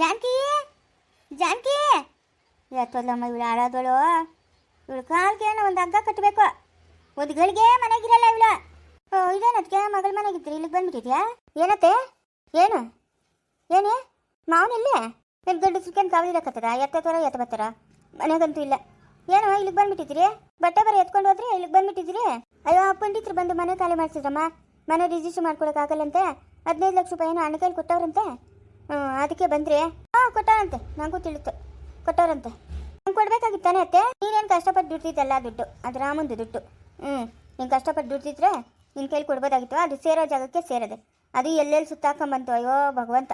ಜಾನಕಿ? ಜಾನಕಿ? ಎತ್ತೋದಮ್ಮ ಇವಳು ಆಡೋದಳು ಇವಳು ಕಾಲ್ಗೆ ಒಂದು ಹಗ್ಗ ಕಟ್ಟಬೇಕು ಒಂದು ಗಳಿಗೆ ಮನೆಗಿರಲ್ಲ ಇವಳು. ಓ ಇದೇನತ್ಗೆ ಮಗಳ ಮನೆಗಿದ್ರಿ ಇಲ್ಲಿಗೆ ಬಂದ್ಬಿಟ್ಟಿದ್ಯಾ? ಏನತ್ತೆ? ಏನು? ಏನೇ? ಮಾವನಿಲ್ಲೇ ಏನು ಗಂಡು ಸುಕ್ಕೇನು ಕಾವಲಿರಕತ್ತದ ಎತ್ತೋರ ಎತ್ತ ಬರ್ತಾರ ಮನೆಗಂತೂ ಇಲ್ಲ. ಏನೋ, ಇಲ್ಲಿಗೆ ಬಂದ್ಬಿಟ್ಟಿದ್ರಿ ಬಟ್ಟೆ ಬರ ಎತ್ಕೊಂಡು ಹೋದ್ರೆ ಇಲ್ಲಿಗೆ ಬಂದ್ಬಿಟ್ಟಿದ್ರಿ ಅಯ್ಯೋ ಪಂಡಿತರು ಬಂದು ಮನೆ ಖಾಲಿ ಮಾಡಿಸಿದ್ರಮ್ಮ. ಮನೆ ರಿಜಿಸ್ಟರ್ ಮಾಡ್ಕೊಳಕ್ಕಾಗಲ್ಲಂತೆ? ಹದಿನೈದು ಲಕ್ಷ ರೂಪಾಯಿ ಏನೋ ಕೈಲಿ ಕೊಟ್ಟವ್ರಂತೆ? ಹ್ಞೂ ಅದಕ್ಕೆ ಬಂದ್ರಿ ಹಾಂ ಕೊಟ್ಟಾರಂತೆ ನನಗೂ ತಿಳಿತು. ಕೊಟ್ಟಾರಂತೆ ನಂಗೆ ಕೊಡ್ಬೇಕಾಗಿತ್ತಾನೆ ಅತ್ತೆ? ನೀನೇನು ಕಷ್ಟಪಟ್ಟು ದುಡ್ತಿದ್ದಲ್ಲ ದುಡ್ಡು ಅದು ರಾಮಂದು ದುಡ್ಡು. ಹ್ಞೂ ನೀನು ಕಷ್ಟಪಟ್ಟು ದುಡ್ತಿದ್ರೆ ನಿನ್ನ ಕೈಲಿ ಕೊಡ್ಬೋದಾಗಿತ್ತು, ಅದು ಸೇರೋ ಜಾಗಕ್ಕೆ ಸೇರದೆ. ಅದು ಎಲ್ಲೆಲ್ಲಿ ಸುತ್ತಾಕೊಂಬಂತು, ಅಯ್ಯೋ, ಭಗವಂತ.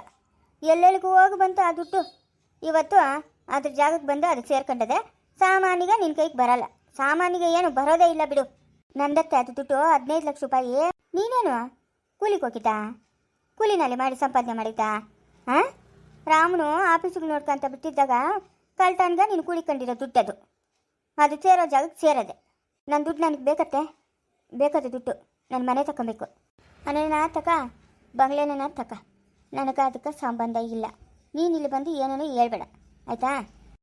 ಎಲ್ಲೆಲ್ಲಿಗೂ ಹೋಗಿ ಬಂತು ಆ ದುಡ್ಡು? ಇವತ್ತು ಅದ್ರ ಜಾಗಕ್ಕೆ ಬಂದು ಅದಕ್ಕೆ ಸೇರ್ಕೊಂಡದೆ ಸಾಮಾನಿಗೆ ನಿನ್ನ ಕೈಗೆ ಬರಲ್ಲ. ಸಾಮಾನಿಗೆ ಏನು ಬರೋದೇ ಇಲ್ಲ ಬಿಡು. ನಂದತ್ತೆ, ಅದು ದುಡ್ಡು ಹದಿನೈದು ಲಕ್ಷ ರೂಪಾಯಿ. ನೀನೇನು? ಕೂಲಿಗೆ ಹೋಗಿದ್ದಾ? ಕೂಲಿನಲ್ಲಿ ಮಾಡಿ ಸಂಪಾದನೆ ಮಾಡಿದ್ದಾ? ಹಾಂ ರಾಮನು ಆಫೀಸಿಗೆ ನೋಡ್ಕೊಂತ ಬಿಟ್ಟಿದ್ದಾಗ ಕಳ್ತನ್ಗ ನೀನು ಕೂಡಿಕೊಂಡಿರೋ ದುಡ್ಡು ಅದು. ಅದು ಸೇರೋ ಜಾಗಕ್ಕೆ ಸೇರದೆ. ನನ್ನ ದುಡ್ಡು ನನಗೆ ಬೇಕತ್ತೆ. ಬೇಕತ್ತೆ ದುಡ್ಡು ನನ್ನ ಮನೆ ತಗೊಬೇಕು ಮನೇನ ತಕ, ಬಂಗ್ಲೆನ ತಕ. ನನಗೆ ಅದಕ್ಕೆ ಸಂಬಂಧ ಇಲ್ಲ. ನೀನು ಇಲ್ಲಿ ಬಂದು ಏನೇನು ಹೇಳ್ಬೇಡ. ಆಯ್ತಾ?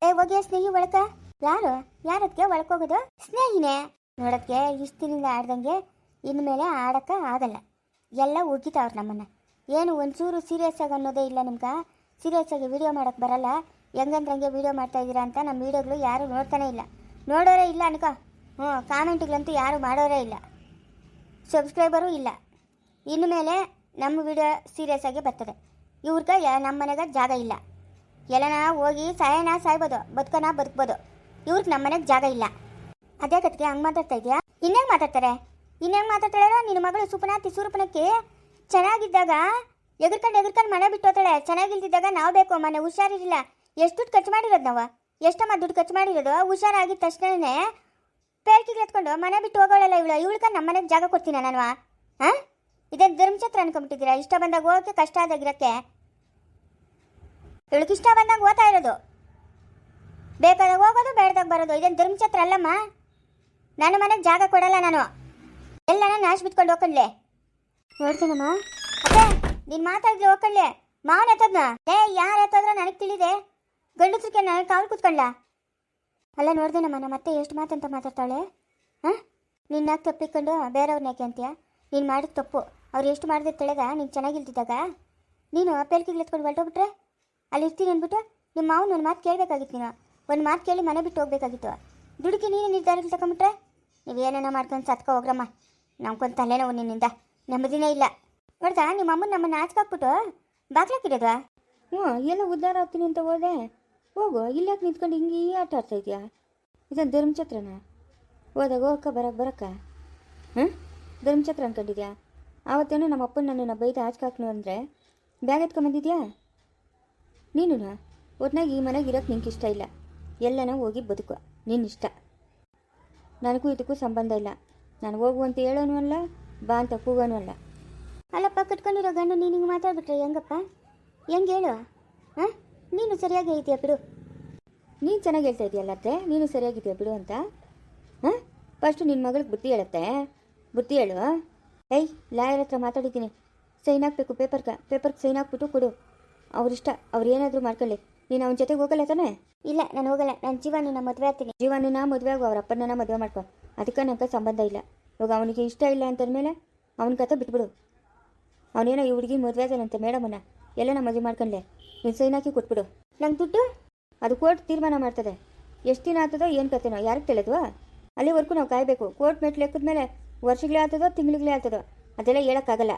ಏ ಹೋಗಿ ಸ್ನೇಹಿ ಒಳಕ? ಯಾರು? ಯಾರದಕ್ಕೆ ಒಳಕೋಗೋದು ಸ್ನೇಹಿನೇ? ನೋಡೋದಕ್ಕೆ ಇಷ್ಟಿನಿಂದ ಆಡ್ದಂಗೆ ಇನ್ಮೇಲೆ ಆಡಕ್ಕೆ ಆಗಲ್ಲ. ಎಲ್ಲ ಉಗಿತಾವ್ರು ನಮ್ಮನ್ನು. ಏನು ಒಂಚೂರು ಸೀರಿಯಸ್ ಆಗಿ ಅನ್ನೋದೇ ಇಲ್ಲ ನಿಮ್ಗೆ? ಸೀರಿಯಸ್ ಆಗಿ ವಿಡಿಯೋ ಮಾಡೋಕ್ಕೆ ಬರಲ್ಲ. ಹೆಂಗಂದ್ರಂಗೆ ವಿಡಿಯೋ ಮಾಡ್ತಾ ಇದ್ದೀರಾ ಅಂತ ನಮ್ಮ ವಿಡಿಯೋಗಳು ಯಾರು ನೋಡ್ತಾನೆ ಇಲ್ಲ. ನೋಡೋರೇ ಇಲ್ಲ ಅನ್ಕೋ. ಹ್ಞೂ ಕಾಮೆಂಟ್ಗಳಂತೂ ಯಾರು ಮಾಡೋರೇ ಇಲ್ಲ. ಸಬ್ಸ್ಕ್ರೈಬರು ಇಲ್ಲ. ಇನ್ನು ಮೇಲೆ ನಮ್ಮ ವಿಡಿಯೋ ಸೀರಿಯಸ್ ಆಗಿ ಬರ್ತದೆ. ಇವ್ರಿಗೆ ನಮ್ಮ ಮನೆಗೆ ಜಾಗ ಇಲ್ಲ. ಎಲ್ಲನ ಹೋಗಿ ಸಾಯನ ಸಾಯ್ಬೋದು, ಬದುಕನ ಬದುಕ್ಬೋದು. ಇವ್ರಿಗೆ ನಮ್ಮ ಮನೆಗೆ ಜಾಗ ಇಲ್ಲ. ಅದೇ ಕತ್ತಿಗೆ ಹಂಗೆ ಮಾತಾಡ್ತಾ ಇದೆಯಾ ಇನ್ನೇನು ಮಾತಾಡ್ತಾರೆ? ಇನ್ನೇನು ಮಾತಾಡ್ತಾಳೆ ನಿನ್ನ ಮಗಳು ಸುಪನಾ ಸುರುಪನಕ್ಕೆ ಚೆನ್ನಾಗಿದ್ದಾಗ ಎಗರ್ಕೊಂಡು ಎಗರ್ಕೊಂಡು ಮನೆ ಬಿಟ್ಟು ಹೋತಾಳೆ ಚೆನ್ನಾಗಿಲ್ದಿದ್ದಾಗ ನಾವು ಬೇಕು ಮನೆ ಹುಷಾರಿರಲಿಲ್ಲ. ಎಷ್ಟು ದುಡ್ಡು ಖರ್ಚು ಮಾಡಿರೋದು ನಾವು? ಎಷ್ಟಮ್ಮ ದುಡ್ಡು ಖರ್ಚು ಮಾಡಿರೋದು? ಹುಷಾರಾಗಿದ್ದ ತಕ್ಷಣನೇ ಪೇರ್ಕಿಗೆ ಎತ್ಕೊಂಡು ಮನೆ ಬಿಟ್ಟು ಹೋಗೋಳಲ್ಲ ಇವಳು? ಇವಳ್ಕ ನಮ್ಮ ಮನೆಗೆ ಜಾಗ ಕೊಡ್ತೀನಿ ನಾನು? ಹಾಂ? ಇದೇ ಧರ್ಮಛತ್ರ ಅನ್ಕೊಂಬಿಟ್ಟಿದ್ದೀರಾ? ಇಷ್ಟ ಬಂದಾಗ ಹೋಗೋಕ್ಕೆ ಕಷ್ಟ ಆದಾಗಿರೋಕ್ಕೆ ಇವಳಿಗೆ ಇಷ್ಟ ಬಂದಾಗ ಓದ್ತಾ ಇರೋದು. ಬೇಕಾದಾಗ ಹೋಗೋದು, ಬೇಡದಾಗ ಬರೋದು. ಇದೇನು ಧರ್ಮಛತ್ರ ಅಲ್ಲಮ್ಮ? ನನ್ನ ಮನೆಗೆ ಜಾಗ ಕೊಡಲ್ಲ ನಾನು. ಎಲ್ಲನ ನಾಶ ಬಿಟ್ಕೊಂಡು ಹೋಗ್ಕೊಂಡ್ಲೆ. ನೋಡ್ತೀನಮ್ಮ ಅತ್ತೆ, ನೀನು ಮಾತಾಡ್ಲಿ ಹೋಗ್ಕೊಂಡ್ಲೆ ಮಾವನ ಎತ್ತದ್ನ? ಏ ಯಾರು ಎತ್ತದ್ರ ನನಗೆ ತಿಳಿದೆ. ಗಂಡಸ್ರಿಗೆ ನನಗೆ ಕಾಲು ಕೂತ್ಕೊಳ್ಳ ಅಲ್ಲ, ನೋಡ್ದೇನಮ್ಮ ನಮ್ಮ ಅತ್ತೆ ಎಷ್ಟು ಮಾತಂತ ಮಾತಾಡ್ತಾಳೆ? ಹಾಂ? ನಿನ್ನ ತಪ್ಪಿಕೊಂಡು ಬೇರೆಯವ್ರನ್ನ ಯಾಕೆ ಅಂತೀಯ? ನೀನು ಮಾಡಿದ ತಪ್ಪು. ಅವ್ರು ಎಷ್ಟು ಮಾಡಿದ್ರೆ ತಿಳಿದ? ನೀನು ಚೆನ್ನಾಗಿಲ್ದಿದ್ದಾಗ? ನೀನು ಪೇಲ್ಕಿಗೆ ಎತ್ಕೊಂಡು ಹೊರಟೋಗ್ಬಿಟ್ರೆ? ಅಲ್ಲಿ ಇರ್ತೀನಿ ಅಂದ್ಬಿಟ್ಟು ನಿಮ್ಮ ಮಾವನ ಒಂದು ಮಾತು ಕೇಳಬೇಕಾಗಿತ್ತು ನೀನು. ಒಂದು ಮಾತು ಕೇಳಿ ಮನೆ ಬಿಟ್ಟು ಹೋಗ್ಬೇಕಾಗಿತ್ತು. ದುಡುಕಿ ನೀನು ನಿರ್ಧಾರಕ್ಕೆ ತಗೊಂಬಿಟ್ರೆ ನೀವು ಏನೇನೋ ಮಾಡ್ಕೊಂಡು ಸತ್ಕೊ ಹೋಗ್ರಮ್ಮ. ನಮ್ಗೊಂದು ತಲೆನೋವು ನಿನ್ನಿಂದ. ನೆಮ್ಮದಿನೇ ಇಲ್ಲ. ಬರ್ತಾ ನಿಮ್ಮ ಅಮ್ಮನ ನಮ್ಮನ್ನ ಹಾಕ್ಬಿಟ್ಟು ಬಾಗ್ಲಾಕಿಡೋದಾ ಹ್ಞೂ, ಎಲ್ಲ ಉದ್ಧಾರ ಆಗ್ತೀನಿ ಅಂತ ಹೋದೆ. ಹೋಗು ಇಲ್ಲಾಕೆ ನಿಂತ್ಕೊಂಡು ಹಿಂಗೆ ಆಟ ಆಡ್ತಾ ಇದೆಯಾ? ಇದನ್ನು ಧರ್ಮಛತ್ರನ? ಹೋದಾಗ ಹೋಗಕ್ಕ ಬರಕ್ಕೆ ಬರಕ್ಕ? ಹಾಂ ಧರ್ಮಛತ್ರ ಅಂದ್ಕೊಂಡಿದ್ಯಾ ಆವತ್ತೇನೋ ನಮ್ಮ ಅಪ್ಪನ ನನ್ನನ್ನು ಬೈದು ಹಾಚ್ಕಾಕ್ನು ಅಂದರೆ ಬ್ಯಾಗ್ ಎತ್ಕೊಂಬಂದಿದ್ಯಾ ನೀನು ಒಟ್ನಾಗ ಈ ಮನೆಗೆ ಇರೋಕ್ಕೆ ನಿಂಗೆ ಇಷ್ಟ ಇಲ್ಲ. ಎಲ್ಲನ ಹೋಗಿ ಬದುಕು. ನಿನ್ನ ಇಷ್ಟ ನನಗೂ ಇದಕ್ಕೂ ಸಂಬಂಧ ಇಲ್ಲ. ನಾನು ಹೋಗು ಅಂತ ಹೇಳೋನು ಅಲ್ಲ. ಬಾ ಅಂತ ಕೂಗೋನು ಅಲ್ಲ. ಅಲ್ಲಪ್ಪ ಕಟ್ಕೊಂಡಿರೋ ಗಂಡ ನೀನು ಹಿಂಗೆ ಮಾತಾಡ್ಬಿಟ್ರೆ ಹೆಂಗಪ್ಪ? ಹೆಂಗೆ ಹೇಳು? ಹಾಂ? ನೀನು ಸರಿಯಾಗಿ ಐತಿಯ ಬಿಡು. ನೀನು ಚೆನ್ನಾಗಿ ಹೇಳ್ತಾ ಇದೆಯಲ್ಲ ಅತ್ತೆ ನೀನು ಸರಿಯಾಗಿದೆಯಾ ಬಿಡು ಅಂತ. ಹಾಂ? ಫಸ್ಟು ನಿನ್ನ ಮಗಳಿಗೆ ಬುದ್ಧಿ ಹೇಳತ್ತೆ. ಬುದ್ಧಿ ಹೇಳು. ಏಯ್ ಲಾಯರ್ ಹತ್ರ ಮಾತಾಡಿದ್ದೀನಿ. ಸೈನ್ ಹಾಕ್ಬೇಕು ಪೇಪರ್ಗೆ ಪೇಪರ್ಗೆ ಸೈನ್ ಹಾಕ್ಬಿಟ್ಟು ಕೊಡು. ಅವ್ರಿಷ್ಟ ಅವ್ರು ಏನಾದರೂ ಮಾಡ್ಕೊಳ್ಳಿ. ನೀನು ಅವನ ಜೊತೆಗೆ ಹೋಗಲ್ಲ ತಾನೇ? ಇಲ್ಲ ನಾನು ಹೋಗಲ್ಲ. ನಾನು ಜೀವನ ನಿನ್ನ ಮದುವೆ ಆಗ್ತೀನಿ. ಜೀವನನ ಮದುವೆ ಆಗು ಅವ್ರ ಅಪ್ಪನ ಮದುವೆ ಮಾಡ್ಕೊ. ಅದಕ್ಕೆ ನನಗೆ ಸಂಬಂಧ ಇಲ್ಲ. ಇವಾಗ ಅವನಿಗೆ ಇಷ್ಟ ಇಲ್ಲ ಅಂತಂದಮೇಲೆ ಅವನ ಕಥೆ ಬಿಟ್ಬಿಡು. ಅವನೇನೋ ಈ ಹುಡುಗಿ ಮದುವೆ ಆದನಂತೆ ಮೇಡಮನ್ನ. ಎಲ್ಲ ಮದುವೆ ಮಾಡ್ಕೊಂಡ್ಲೆ. ನೀನು ಸೈನ್ ಹಾಕಿ ಕೊಟ್ಬಿಡು. ನಂಗೆ ದುಡ್ಡು ಅದು ಕೋರ್ಟ್ ತೀರ್ಮಾನ ಮಾಡ್ತದೆ. ಎಷ್ಟು ದಿನ ಆಗ್ತದೋ ಏನು ಕತೆನೋ ಯಾರಿಗೆ ತಿಳಿದ್ವಾ? ಅಲ್ಲಿವರೆಗೂ ನಾವು ಕಾಯಬೇಕು. ಕೋರ್ಟ್ ಮೆಟ್ಲು ಮೇಲೆ ವರ್ಷಗಳೇ ಆಗ್ತದೋ ತಿಂಗಳಿಗಳೇ ಆಗ್ತದೋ ಅದೆಲ್ಲ ಹೇಳೋಕ್ಕಾಗಲ್ಲ.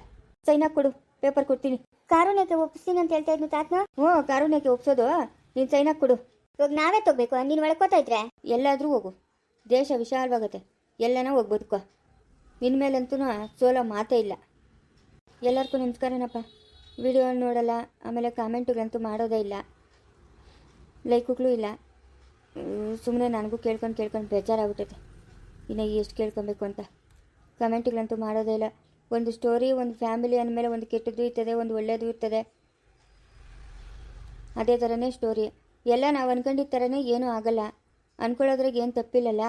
ಸೈನ್ ಹಾಕಿ ಕೊಡು. ಪೇಪರ್ ಕೊಡ್ತೀನಿ. ಕಾರುಣ್ಯಕ್ಕೆ ಒಪ್ಪಿಸ್ತೀನಿ ಅಂತ ಹೇಳ್ತಾ ಇದ್ನು ತಾತ್ನ? ಹ್ಞೂ ಕಾರುಣ್ಯಕ್ಕೆ ಒಪ್ಸೋದು. ನೀನು ಸೈನ್ ಹಾಕಿ ಕೊಡು. ಇವಾಗ ನಾವೇ ತಗೋಬೇಕು. ನೀನು ಒಳಕೋತಾ ಇದ್ರೆ? ಎಲ್ಲಾದರೂ ಹೋಗು. ದೇಶ ವಿಶಾಲವಾಗುತ್ತೆ. ಎಲ್ಲನೂ ಹೋಗಿ ಬದುಕೋ ಇನ್ಮೇಲಂತೂ ಸೋಲೋ ಮಾತೇ ಇಲ್ಲ. ಎಲ್ಲರಿಗೂ ನಮಸ್ಕಾರನಪ್ಪ. ವಿಡಿಯೋ ನೋಡಲ್ಲ, ಆಮೇಲೆ ಕಾಮೆಂಟುಗಳಂತೂ ಮಾಡೋದೇ ಇಲ್ಲ. ಲೈಕುಗಳು ಇಲ್ಲ. ಸುಮ್ಮನೆ ನನಗೂ ಕೇಳ್ಕೊಂಡು ಕೇಳ್ಕೊಂಡು ಬೇಜಾರಾಗ್ಬಿಟ್ಟೈತೆ. ಇನ್ನು ಎಷ್ಟು ಕೇಳ್ಕೊಬೇಕು ಅಂತ. ಕಮೆಂಟ್ಗಳಂತೂ ಮಾಡೋದೇ ಇಲ್ಲ. ಒಂದು ಸ್ಟೋರಿ, ಒಂದು ಫ್ಯಾಮಿಲಿ ಅಂದಮೇಲೆ ಒಂದು ಕೆಟ್ಟದ್ದು ಇರ್ತದೆ, ಒಂದು ಒಳ್ಳೆಯದು ಇರ್ತದೆ. ಅದೇ ಥರನೇ ಸ್ಟೋರಿ. ಎಲ್ಲ ನಾವು ಅನ್ಕೊಂಡಿದ್ದ ಥರನೇ ಏನೂ ಆಗಲ್ಲ. ಅನ್ಕೊಳ್ಳೋದ್ರಾಗ ಏನು ತಪ್ಪಿಲ್ಲಲ್ಲ?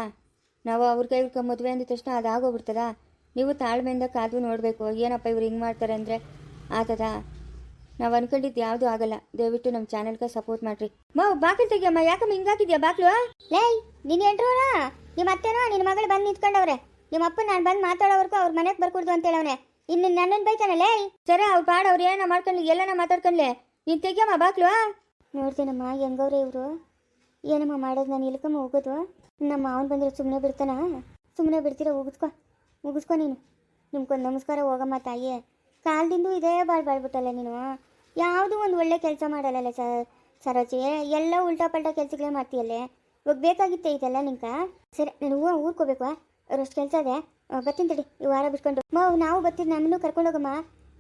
ನಾವು ಅವ್ರ ಕೈ ಹಿಡ್ಕೊ ಮದುವೆ ಅಂದಿದ ತಕ್ಷಣ ಅದು ಆಗೋಗ್ಬಿಡ್ತದ? ನೀವು ತಾಳ್ಮೆಯಿಂದ ಕಾದು ನೋಡಬೇಕು. ಏನಪ್ಪ ಇವ್ರು ಹಿಂಗೆ ಮಾಡ್ತಾರೆ ಅಂದರೆ? ಆತದ? ನಾವು ಅನ್ಕೊಂಡಿದ್ದು ಯಾವುದು ಆಗಲ್ಲ. ದಯವಿಟ್ಟು ನಮ್ಮ ಚಾನಲ್ಗೆ ಸಪೋರ್ಟ್ ಮಾಡ್ರಿ. ಮಾವು ಬಾಕಲ್ ತೆಗಿಯಮ್ಮ. ಯಾಕಮ್ಮ ಹಿಂಗಾಕಿದ್ಯಾ ಬಾಕ್ಲು ಲೇಯ್ ನಿನ್ನ ಎಂಟ್ರೂರ ನಿಮ್ಮ ಅತ್ತೆನೋ ನಿನ್ನ ಮಗಳು ಬಂದು ನಿಂತ್ಕೊಂಡವ್ರೆ. ನಿಮ್ಮ ಅಪ್ಪ ನಾನು ಬಂದು ಮಾತಾಡೋವರೆಗೂ ಅವ್ರ ಮನೆಗೆ ಬರ್ಕೊಡ್ದು ಅಂತ ಹೇಳವ್ನೆ ಇನ್ನು ನನ್ನನ್ನು ಬೈತಾನೆ ಲೈ ಸರಿ ಅವ್ರು ಪಾಡ ಅವ್ರು ಏನೋ ಮಾಡ್ಕೊಂಡ್ಲಿ ಎಲ್ಲನ ಮಾತಾಡ್ಕೊಂಡ್ಲೆ. ನೀನು ತೆಗಿಯಮ್ಮ ಬಾಕ್ಲು ನೋಡ್ತೀನಮ್ಮ ಹೆಂಗವ್ರೆ ಇವರು? ಏನಮ್ಮ ಮಾಡೋದು? ನಾನು ಇಲ್ಕಮ್ಮ ಹೋಗೋದು. ನಮ್ಮ ಮಾವನ್ ಬಂದ್ರೆ ಸುಮ್ಮನೆ ಬಿಡ್ತಾನ? ಸುಮ್ಮನೆ ಬಿಡ್ತೀರ? ಮುಗಿಸ್ಕೊ ಮುಗಿಸ್ಕೊ ನೀನು. ನಿಮ್ಗೊಂದು ನಮಸ್ಕಾರ ಹೋಗಮ್ಮ ತಾಯಿ ಕಾಲದಿಂದ ಇದೇ ಬಾಳ್ ಬಾಳ್ಬಿಟ್ಟಲ್ಲ ನೀನು. ಯಾವುದೂ ಒಂದು ಒಳ್ಳೆ ಕೆಲಸ ಮಾಡಲ್ಲಲ್ಲ ಸರೋಜಿ? ಎಲ್ಲ ಉಲ್ಟಾ ಪಲ್ಟಾ ಕೆಲಸಗಳೇ ಮಾಡ್ತೀಯಲ್ಲೇ? ಇವಾಗ ಬೇಕಾಗಿತ್ತೆ ಇದೆಲ್ಲ ನಿಂಕ ಸರಿ, ನಾನು ಹೂವು ಊರ್ಕೋಬೇಕು ಅಷ್ಟು ಕೆಲಸ ಇದೆ. ಬರ್ತೀನಿ ತಡಿ, ಈ ವಾರ ಬಿಟ್ಕೊಂಡು. ಮಾವು ನಾವು ಬರ್ತೀನಿ ನಮ್ಮನ್ನು ಕರ್ಕೊಂಡೋಗಮ್ಮ.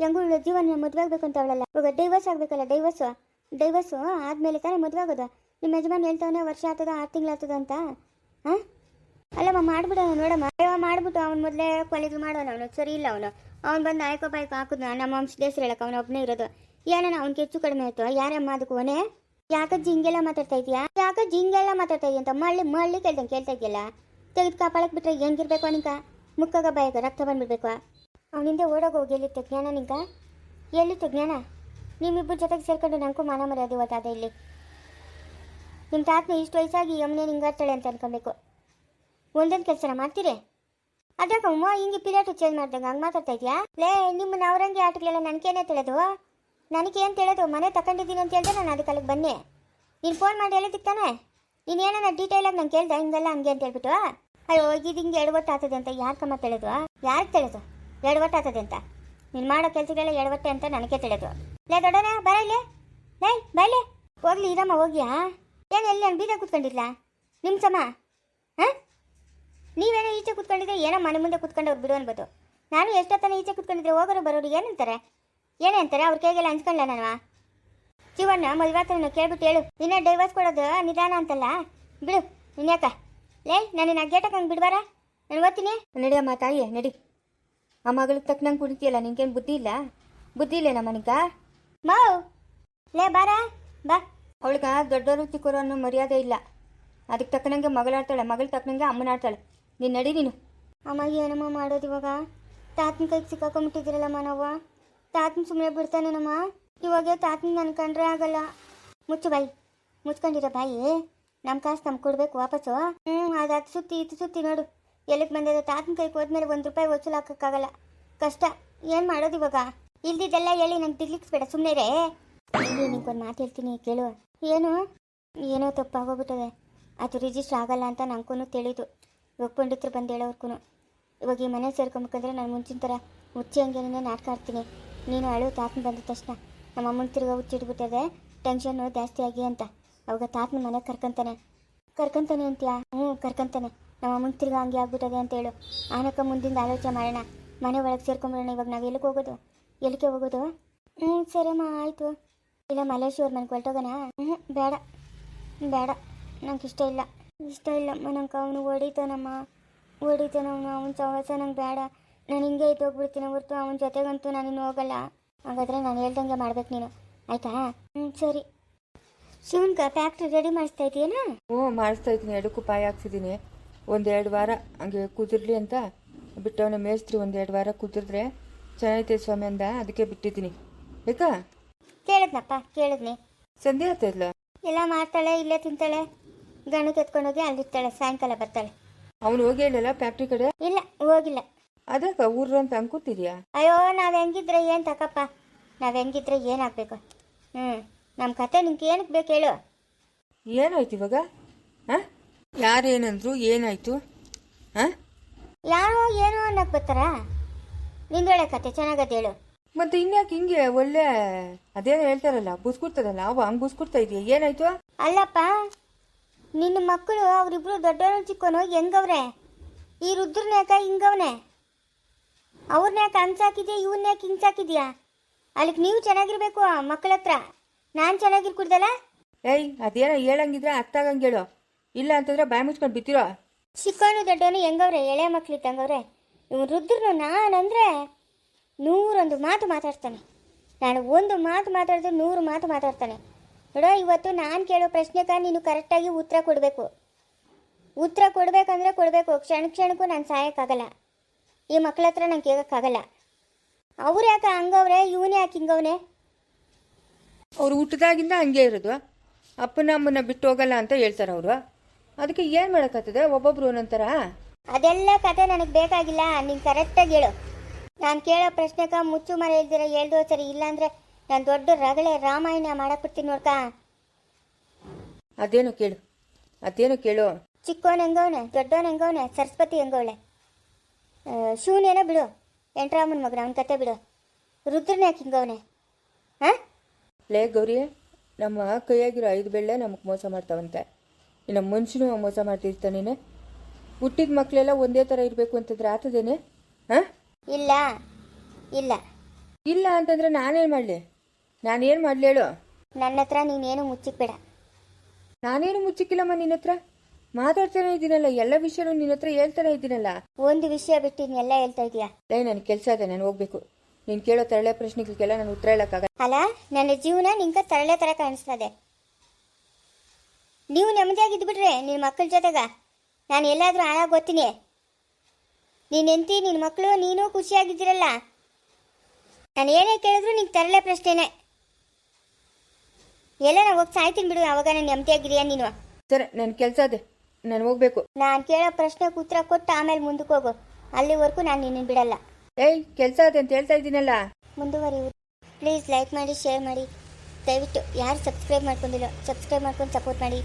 ಹೆಂಗೂ ಜೀವನ ಮದುವೆ ಆಗಬೇಕು ಅಂತ ಅವಳಲ್ಲ. ಇವಾಗ ಡೈವರ್ಸ್ ಆಗಬೇಕಲ್ಲ ಡೈವರ್ಸು ಡೈವರ್ಸು ಆದಮೇಲೆ ತಾನೇ ಮದುವೆ ಆಗೋದು. ನಿಮ್ಮ ಯಜಮಾನ್ ಹೇಳ್ತಾವನೆ, ವರ್ಷ ಆಗ್ತದ ಆರು ತಿಂಗಳು ಆಗ್ತದ ಅಂತ. ಹಾಂ ಅಲ್ಲಮ್ಮ ಮಾಡ್ಬಿಡೋಣ ನೋಡಮ್ಮ. ಅಯ್ಯೋ, ಮಾಡ್ಬಿಟ್ಟು ಅವ್ನು ಮೊದಲೇ ಕೊಲೆಗೆ ಮಾಡೋಣ ಅವನು. ಸರಿ ಇಲ್ಲ ಅವನು. ಅವ್ನು ಬಂದು ಆಯ್ಕೋ ಬಾಯ್ಕೋ ಹಾಕಿದ್ನ, ನಮ್ಮ ಅಂಶ ಹೇಳಕ್ಕೆ ಅವನು ಒಬ್ಬನೇ ಇರೋದು. ಏನಾನ ಅವ್ನು ಹೆಚ್ಚು ಕಡಿಮೆ ಆಯ್ತು? ಯಾರಮ್ಮ ಅದಕ್ಕೆ ಓನೆ ಯಾಕೆ ಜಿಂಗೆಲ್ಲ ಮಾತಾಡ್ತಾ ಇದೀಯಾ ಯಾಕೆ ಜಿಂಗೆಲ್ಲ ಮಾತಾಡ್ತಾ ಇದೆಯಂತ ಅಂತ ಮಳ್ಳಿ ಮಳ್ಳಿ ಕೇಳ್ದಂಗೆ ಕೇಳ್ತಾ ಇದೆಯಲ್ಲ ತೆಗೆದು ಕಾಪಾಳಕ್ಕೆ ಬಿಟ್ರೆ ಹೆಂಗಿರ್ಬೇಕು ಅನಿಕ ಮುಕ್ಕಾಗ ಬಾಯಕ ರಕ್ತ ಬಂದ್ಬಿಡ್ಬೇಕು. ಅವನಿಂದ ಓಡೋಗೋಗಿ ಎಲ್ಲಿತ್ತು ಜ್ಞಾನ ನಿಂಕ ಎಲ್ಲಿತ್ತು ಜ್ಞಾನ? ನಿಮ್ಮಿಬ್ಬರ ಜೊತೆಗೆ ಸೇರ್ಕೊಂಡು ನನಗೂ ಮಾನ ಮರ್ಯಾದೆ ಇವತ್ತಾದ ಇಲ್ಲಿ. ನಿಮ್ಮ ತಾತನ ಇಷ್ಟು ವಯಸ್ಸಾಗಿ ಯಮುನೆ ಹಿಂಗಾಡ್ತಾಳೆ ಅಂತ ಅನ್ಕೊಬೇಕು. ಒಂದೊಂದು ಕೆಲಸನ ಮಾಡ್ತೀರಿ? ಅಮ್ಮ, ಹಿಂಗೆ ಪಿರಿಯಡ್ ಚೇಂಜ್ ಮಾಡ್ದಂಗೆ ಹಂಗೆ ಮಾತಾಡ್ತಾ ಇದೆಯಾ? ಲೇ ನಿಮ್ಮ ಅವರಂಗೆ ಆಟಗಳೆಲ್ಲ ನನಗೇನೇ ತಿಳಿದು? ನನಗೇನು ತಿಳಿದು? ಮನೆ ತಗೊಂಡಿದ್ದೀನಿ ಅಂತ ಹೇಳಿದ್ರೆ ನಾನು ಅದಕ್ಕೆ ಅಲ್ಲಿಗೆ ಬನ್ನಿ. ನೀನು ಫೋನ್ ಮಾಡಿ ಹೇಳಿದ್ದಕ್ಕೆ ತಾನೆ? ನೀನು ಡೀಟೇಲ್ ಆಗಿ ನಂಗೆ ಕೇಳ್ದೆ, ಹಿಂಗೆಲ್ಲ ಹಂಗೆ ಅಂತ ಹೇಳ್ಬಿಟ್ಟು? ಅಯ್ಯೋ ಇದು ಹಿಂಗೆ ಎಡವಟ್ಟು ಆಗ್ತದೆ ಅಂತ ಯಾರು ಕಮ್ಮ ತಿಳಿದು? ಯಾರಿಗೆ ತಿಳಿದು? ಎಡವಟ್ಟು ಆಗ್ತದೆ ಅಂತ? ನೀನು ಮಾಡೋ ಕೆಲಸಗಳೆಲ್ಲ ಎಡವಟ್ಟೆ ಅಂತ ನನಗೆ ತಿಳಿದು. ಲೇ ದೊಡ್ಡನ ಬರ ಇಲ್ಲಿ. ಲೇ ಬೈಲೆ ಹೋಗ್ಲಿ ಇರಮ್ಮ ಹೋಗ್ಯಾ? ಏನು ಎಲ್ಲಿ ನಾನು ಬೀದ ಕೂತ್ಕೊಂಡಿಲ್ಲ ನಿಮ್ಮ ಸಮ ಹಾಂ? ನೀವೇನೋ ಈಚೆ ಕೂತ್ಕೊಂಡಿದ್ರೆ ಏನೋ ಮನೆ ಮುಂದೆ ಕೂತ್ಕೊಂಡು ಅವ್ರು ಬಿಡು ಅನ್ಬೋದು ನಾನು ಎಷ್ಟೊತ್ತನ ಈಚೆ ಕೂತ್ಕೊಂಡಿದ್ರೆ ಹೋಗೋರು ಬರೋರು ಏನಂತಾರೆ ಏನೇ ಅಂತಾರೆ? ಅವ್ರ ಕೈಗೆಲ್ಲ ಹಂಚ್ಕೊಂಡ್ಲ ನಾನು ಜೀವನ ಮದುವೆ ಕೇಳ್ಬಿಟ್ಟು ಹೇಳು. ನಿನ್ನ ಡೈವರ್ಸ್ ಕೊಡೋದು ನಿಧಾನ ಅಂತಲ್ಲ? ಬಿಡು ನಿನ್ಯಾಕ ಲೇ ನಾನು ಗೇಟಕ್ಕೆ ಹಂಗೆ ಬಿಡ್ಬಾರ? ನಾನು ಓದ್ತೀನಿ. ನಡಿಯಮ್ಮ ತಾಯಿ ನಡಿ. ಆ ಮಗಳಿಗೆ ತಕ್ಕನಂಗೆ ಕುಡಿತೀಯಲ್ಲ ನಿನ್ಗೇನು ಬುದ್ಧಿ ಇಲ್ಲ? ಬುದ್ಧಿ ಇಲ್ಲ ನಮ್ಮ ಮಾವು ಮಾವ್ ಲೇ ಬಾರ ಬಾ. ಅವಳಿಗ ದೊಡ್ಡವರು ಚಿಕ್ಕವರು ಅನ್ನೋ ಮರ್ಯಾದೆ ಇಲ್ಲ. ಅದಕ್ಕೆ ತಕ್ಕನಂಗೆ ಮಗಳಾಡ್ತಾಳೆ ಮಗಳು ತಕ್ಕನಂಗೆ ಅಮ್ಮನಾಡ್ತಾಳೆ ನೀನು ನಡಿ ನೀನು. ಅಮ್ಮ ಏನಮ್ಮ ಮಾಡೋದು ಇವಾಗ? ತಾತನ ಕೈಗೆ ಸಿಕ್ಕಾಕೊಂಬಿಟ್ಟಿದ್ದೀರಲ್ಲಮ್ಮ ನಾವು ತಾತನ ಸುಮ್ಮನೆ ಬಿಡ್ತಾನೇನಮ್ಮ ಇವಾಗ ತಾತನ ಕಂಡ್ರೆ ಆಗಲ್ಲ. ಮುಚ್ಚು ಬಾಯಿ. ಮುಚ್ಕೊಂಡಿರೋ ಬಾಯಿ. ನಮ್ಮ ಕಾಸು ನಮ್ಗೆ ಕೊಡ್ಬೇಕು ವಾಪಸ್ಸು. ಹ್ಞೂ ಅದು ಅದು ಸುತ್ತಿ, ಇದು ಸುತ್ತಿ ನೋಡು. ಎಲ್ಲಿಗೆ ಬಂದಿದೆ? ತಾತನ ಕೈಗೆ ಹೋದ್ಮೇಲೆ ಒಂದು ರೂಪಾಯಿ ವಸೂಲು ಹಾಕೋಕ್ಕಾಗಲ್ಲ. ಕಷ್ಟ. ಏನು ಮಾಡೋದು ಇವಾಗ? ಇಲ್ದಿದ್ದೆಲ್ಲ ಹೇಳಿ ನಂಗೆ ತಿರ್ಲಿಕ್ಸ್ಬೇಡ ಸುಮ್ಮನೆ ನಿಂಗೊಂದು ಮಾತು ಹೇಳ್ತೀನಿ, ಕೇಳು. ಏನು? ಏನೋ ತಪ್ಪಾಗೋಗ್ಬಿಟ್ಟದೆ. ಅದು ರಿಜಿಸ್ಟರ್ ಆಗಲ್ಲ ಅಂತ ನನಗೂ ತಿಳಿದು. ಇವಾಗ ಪಂಡಿತರು ಬಂದು ಹೇಳೋರ್ಗೂ ಇವಾಗ ಈ ಮನೆ ಸೇರ್ಕೊಂಬೇಕಂದ್ರೆ ನಾನು ಮುಂಚಿನ ಥರ ಹುಚ್ಚಿ ಹಂಗೇನೇ ನಾಟಕ ನೀನು ಅಳು, ತಾತನ ಬಂದ ತಕ್ಷಣ ನಮ್ಮ ಅಮ್ಮನ ತಿರ್ಗ ಹುಚ್ಚಿಟ್ಬಿಟ್ಟದೆ ಟೆನ್ಷನ್ನು ಜಾಸ್ತಿ ಆಗಿ ಅಂತ. ಅವಾಗ ತಾತನ ಮನೆಗೆ ಕರ್ಕೊಂತಾನೆ. ಕರ್ಕೊಂತಾನೆ ಅಂತೀಯಾ? ಹ್ಞೂ, ಕರ್ಕೊಂತಾನೆ. ನಮ್ಮ ಅಮ್ಮನ ತಿರ್ಗ ಹಂಗೆ ಆಗ್ಬಿಟ್ಟದೆ ಅಂತ ಹೇಳು. ಆನಕ ಮುಂದಿಂದ ಆಲೋಚನೆ ಮಾಡೋಣ. ಮನೆ ಒಳಗೆ ಸೇರ್ಕೊಂಬಿಡೋಣ ಇವಾಗ ನಾವು ಎಲ್ಲಿಗೆ ಹೋಗೋದು? ಎಲ್ಲಿಗೆ ಹೋಗೋದು? ಹ್ಞೂ ಸರಿಯಮ್ಮ ಆಯಿತು. ಇಲ್ಲ ಮಲೇಶ್ವರ್ ಮನೆಗೆ ಹೊರಟೋಗೋಣ ಹ್ಞೂ ಬೇಡ ಬೇಡ, ನಂಗೆ ಇಷ್ಟ ಇಲ್ಲ, ಇಷ್ಟ ಇಲ್ಲಮ್ಮ ನಂಗೆ ಅವನು ಹೊಡಿತಾನಮ್ಮ ಹೊಡಿತಾನವನು ಅವನ ಸಹವಾಸ ನಂಗೆ ಬೇಡ. ನಾನು ಹಿಂಗೆ ಇದ್ದು ಹೋಗ್ಬಿಡ್ತೀನಿ, ಹೊರ್ತು ಅವನ ಜೊತೆಗಂತೂ ನಾನು ಇನ್ನು ಹೋಗಲ್ಲ. ಹಾಗಾದ್ರೆ ನಾನು ಹೇಳ್ದಂಗೆ ಮಾಡ್ಬೇಕು ನೀನು. ಆಯ್ತಾ? ಹ್ಞೂ ಸರಿ. ಶಿವನ್ಕ ಫ್ಯಾಕ್ಟ್ರಿ ರೆಡಿ ಮಾಡಿಸ್ತಾ ಇದೆಯೇನಾ? ಹ್ಞೂ, ಮಾಡಿಸ್ತಾ ಇದ್ದೀನಿ. ಎರಡಕ್ಕೂ ಪಾಯ ಹಾಕ್ಸಿದ್ದೀನಿ. ಒಂದೆರಡು ವಾರ ಹಂಗೆ ಕುದಿರ್ಲಿ ಅಂತ ಬಿಟ್ಟವನ ಮೇಸ್ತ್ರಿ ಒಂದೆರಡು ವಾರ ಕುದಿರಿದ್ರೆ ಚೆನ್ನಾಗೈತೆ ಸ್ವಾಮಿ ಅಂದ, ಅದಕ್ಕೆ ಬಿಟ್ಟಿದ್ದೀನಿ. ಯಾಕ ಕೇಳಿದ್ನಪ್ಪ ಕೇಳಿದ್ನಿ. ಸಂಧ್ಯಾ ಆಗ್ತಾಯಿದ್ಲ ಎಲ್ಲ ಮಾಡ್ತಾಳೆ ಇಲ್ಲೇ ತಿಂತಾಳೆ. ಗಣಕ್ಕೆ ಎತ್ಕೊಂಡೋಗಿ ಅಲ್ಲಿರ್ತಾಳೆ ಸಾಯಂಕಾಲ ಬರ್ತಾಳೆ. ಅವ್ನು ಹೋಗಿ ಹೇಳಲ್ಲ ಫ್ಯಾಕ್ಟ್ರಿ ಕಡೆ? ಇಲ್ಲ ಹೋಗಿಲ್ಲ. ಅದಕ್ಕ ಊರ್ರ ಅಂತ ಅನ್ಕೋತಿದ್ಯಾ ಅಯ್ಯೋ ನಾವು ಹೆಂಗಿದ್ರೆ ಏನು ತಕಪ್ಪ? ನಾವು ಹೆಂಗಿದ್ರೆ ಏನಾಗಬೇಕು ಹ್ಞೂ ನಮ್ಮ ಕತೆ ನಿಂಗೆ ಏನಕ್ಕೆ ಬೇಕು ಹೇಳು? ಏನಾಯ್ತು ಇವಾಗ? ಹಾಂ? ಯಾರೇನಂದ್ರು ಏನಾಯ್ತು? ಹಾಂ? ಯಾರೋ ಏನೋ ಅನ್ನಕ್ಕೆ ಬರ್ತಾರಾ? ನಿಂದೊಳ್ಳೆ ಕತೆ ಚೆನ್ನಾಗತ್ತೆ ಹೇಳು. ಮತ್ತೆ ಇನ್ಯಾಕೆ ಹಿಂಗೆ ಒಳ್ಳೆ ಅದೇನೋ ಹೇಳ್ತಾರಲ್ಲ ಬುಸ್ಕುಡ್ತದಲ್ಲ ಅವ ಹಂಗೆ ಬುಸ್ಕುಡ್ತಾ ಇದೆಯಾ? ಏನಾಯ್ತು? ಅಲ್ಲಪ್ಪ ನಿನ್ನ ಮಕ್ಕಳು ಅವರಿಬ್ರು ದೊಡ್ಡವನು ಚಿಕ್ಕವನು ಹೆಂಗವ್ರೆ? ಈ ರುದ್ರನ ಯಾಕ ಹಿಂಗವ್ನೆ? ಅವ್ರನ್ನ ಯಾಕೆ ಹಂಚಾಕಿದ್ಯಾ ಇವನ್ನ ಯಾಕೆ ಹಿಂಸಾಕಿದ್ಯಾ ಅಲ್ಲಿಗೆ ನೀವು ಚೆನ್ನಾಗಿರ್ಬೇಕು ಮಕ್ಕಳ ಹತ್ರ. ನಾನು ಚೆನ್ನಾಗಿರ್ಕೂಡ್ದಲ್ಲ? ಏಯ್ ಅದೇನೋ ಹೇಳಂಗಿದ್ರೆ ಅರ್ಥ ಆಗಂಗೆ ಹೇಳು. ಇಲ್ಲ ಅಂತಂದ್ರೆ ಬಾಯಿ ಮುಚ್ಕೊಂಡು ಬಿತ್ತಿರೋ ಚಿಕ್ಕವನು ದೊಡ್ಡವನು ಹೆಂಗವ್ರೆ? ಎಳೆ ಮಕ್ಳು ಇವ್ ರುದ್ರನು ನಾನಂದ್ರೆ ನೂರೊಂದು ಮಾತು ಮಾತಾಡ್ತಾನೆ. ನಾನು ಒಂದು ಮಾತು ಮಾತಾಡಿದ್ರೆ ನೂರು ಮಾತು ಮಾತಾಡ್ತಾನೆ. ನೋಡೋ ಇವತ್ತು ನಾನು ಕೇಳೋ ಪ್ರಶ್ನೆಗೆ ನೀನು ಕರೆಕ್ಟಾಗಿ ಉತ್ತರ ಕೊಡಬೇಕು. ಉತ್ತರ ಕೊಡಬೇಕಂದ್ರೆ ಕೊಡಬೇಕು. ಕ್ಷಣ ಕ್ಷಣಕ್ಕೂ ನಾನು ಸಾಯೋಕ್ಕಾಗಲ್ಲ. ಈ ಮಕ್ಕಳ ಹತ್ರ ನಂಗೆ ಕೇಳೋಕ್ಕಾಗಲ್ಲ. ಅವ್ರು ಯಾಕೆ ಹಂಗವ್ರೆ? ಇವನೇ ಯಾಕೆ ಹಿಂಗವ್ನೆ? ಅವ್ರು ಹುಟ್ಟಿದಾಗಿಂದ ಹಂಗೆ ಇರೋದು. ಅಪ್ಪನ ಅಮ್ಮನ ಬಿಟ್ಟು ಹೋಗಲ್ಲ ಅಂತ ಹೇಳ್ತಾರೆ ಅವರು. ಅದಕ್ಕೆ ಏನು ಮಾಡೋಕ್ಕಾಗ್ತದೆ ಒಬ್ಬೊಬ್ರು ಒಂದೊಂಥರ ಅದೆಲ್ಲ ಕತೆ ನನಗೆ ಬೇಕಾಗಿಲ್ಲ. ನೀನು ಕರೆಕ್ಟಾಗಿ ಹೇಳು. ನಾನು ಕೇಳೋ ಪ್ರಶ್ನೆಗೆ ಮುಚ್ಚು ಮರ ಇಲ್ದಿರ ಹೇಳ್ದೋ ಸರಿ ಇಲ್ಲಾಂದ್ರೆ ನಾನು ದೊಡ್ಡ ರಗಳೆ ರಾಮಾಯಣ ಮಾಡಕ್ಬಿಡ್ತೀನಿ ನೋಡ್ಕ. ಅದೇನು ಕೇಳು ಅದೇನು ಕೇಳು? ಚಿಕ್ಕೋನ್ ಹೆಂಗವನೆ ದೊಡ್ಡವನ್ ಹೆಂಗವನೆ ಸರಸ್ವತಿ ಹೆಂಗವಳೆ? ಶೂನ್ಯನ ಬಿಡು ಎಂಟ್ರಾಮನ್ ಮಗನ ಅವನ ಕತೆ ಬಿಡು. ರುದ್ರನ ಯಾಕೆ ಹಿಂಗವನೆ? ಹಾಂ ಲೇ ಗೌರಿ ನಮ್ಮ ಕೈಯಾಗಿರೋ ಐದು ಬೆಳ್ಳೆ ನಮಗೆ ಮೋಸ ಮಾಡ್ತಾವಂತೆ. ಇನ್ನು ಮನುಷ್ಯನು ಮೋಸ ಮಾಡ್ತಿರ್ತಾನೇನೆ? ಹುಟ್ಟಿದ ಮಕ್ಕಳೆಲ್ಲ ಒಂದೇ ಥರ ಇರಬೇಕು ಅಂತಂದ್ರೆ ಆತದೇನೆ? ಹಾಂ ಇಲ್ಲ ಇಲ್ಲ. ಇಲ್ಲ ಅಂತಂದ್ರೆ ನಾನೇನು ಮಾಡಲಿ? ನಾನೇನು ಮಾಡಲಿ ಹೇಳು? ನನ್ನ ಹತ್ರ ನೀನೇನು ಮುಚ್ಚಿಕ್ಬೇಡ. ನಾನೇನು ಮುಚ್ಚಿಕ್ಕಿಲ್ಲಮ್ಮ ನಿನ್ನ ಹತ್ರ? ಮಾತಾಡ್ತಾನೆ ಇದ್ದೀನಲ್ಲ ಎಲ್ಲ ವಿಷಯನೂ ನಿನ್ನ ಹತ್ರ ಹೇಳ್ತಾನೆ ಇದ್ದೀನಲ್ಲ. ಒಂದು ವಿಷಯ ಬಿಟ್ಟು ಇನ್ನೆಲ್ಲ ಹೇಳ್ತಾ ಇದೀಯಾ ಏ ನನಗೆ ಕೆಲಸ ಇದೆ ನಾನು ಹೋಗ್ಬೇಕು. ನೀನು ಕೇಳೋ ತರಳೆ ಪ್ರಶ್ನೆಗಳಿಗೆಲ್ಲ ನಾನು ಉತ್ತರ ಹೇಳೋಕ್ಕಾಗಲ್ಲ. ಅಲ್ಲ ನನ್ನ ಜೀವನ ನಿಂಗೆ ತರಳೆ ತರ ಕಾಣಿಸ್ತದೆ. ನೀವು ನೆಮ್ಮದಿಯಾಗಿ ಬಿಡ್ರಿ ನಿನ್ನ ಮಕ್ಕಳ ಜೊತೆಗ ನಾನು ಎಲ್ಲಾದರೂ ಹಾಳಾಗಿ ಗೊತ್ತೀನಿ ನೀನು ಎಂತಿ ನಿನ್ನ ಮಕ್ಕಳು ನೀನು ಖುಷಿಯಾಗಿದ್ದೀರಲ್ಲ? ನಾನು ಏನೇ ಕೇಳಿದ್ರು ನಿಂಗೆ ತರಲೇ ಪ್ರಶ್ನೆನೇ. ಎಲ್ಲ ನಾವು ಹೋಗಿ ಸಾಯ್ತೀನಿ ಬಿಡು ಅವಾಗ ನಾನು ನೆಮ್ಮದಿಯಾಗಿರಿಯ ನೀನು. ಸರಿ ನನ್ನ ಕೆಲಸ ಇದೆ ನಾನು ಹೋಗ್ಬೇಕು. ನಾನು ಕೇಳೋ ಪ್ರಶ್ನೆಗೆ ಉತ್ತರ ಕೊಟ್ಟು ಆಮೇಲೆ ಮುಂದಕ್ಕೆ ಹೋಗು. ಅಲ್ಲಿವರೆಗೂ ನಾನು ನಿನ್ನ ಬಿಡಲ್ಲ. ಏಯ್ ಕೆಲಸ ಇದೆ ಅಂತ ಹೇಳ್ತಾ ಇದ್ದೀನಲ್ಲ? ಮುಂದುವರಿ ಪ್ಲೀಸ್ ಲೈಕ್ ಮಾಡಿ ಶೇರ್ ಮಾಡಿ. ದಯವಿಟ್ಟು ಯಾರು ಸಬ್ಸ್ಕ್ರೈಬ್ ಮಾಡ್ಕೊಂಡಿಲ್ಲ ಸಬ್ಸ್ಕ್ರೈಬ್ ಮಾಡ್ಕೊಂಡು ಸಪೋರ್ಟ್ ಮಾಡಿ.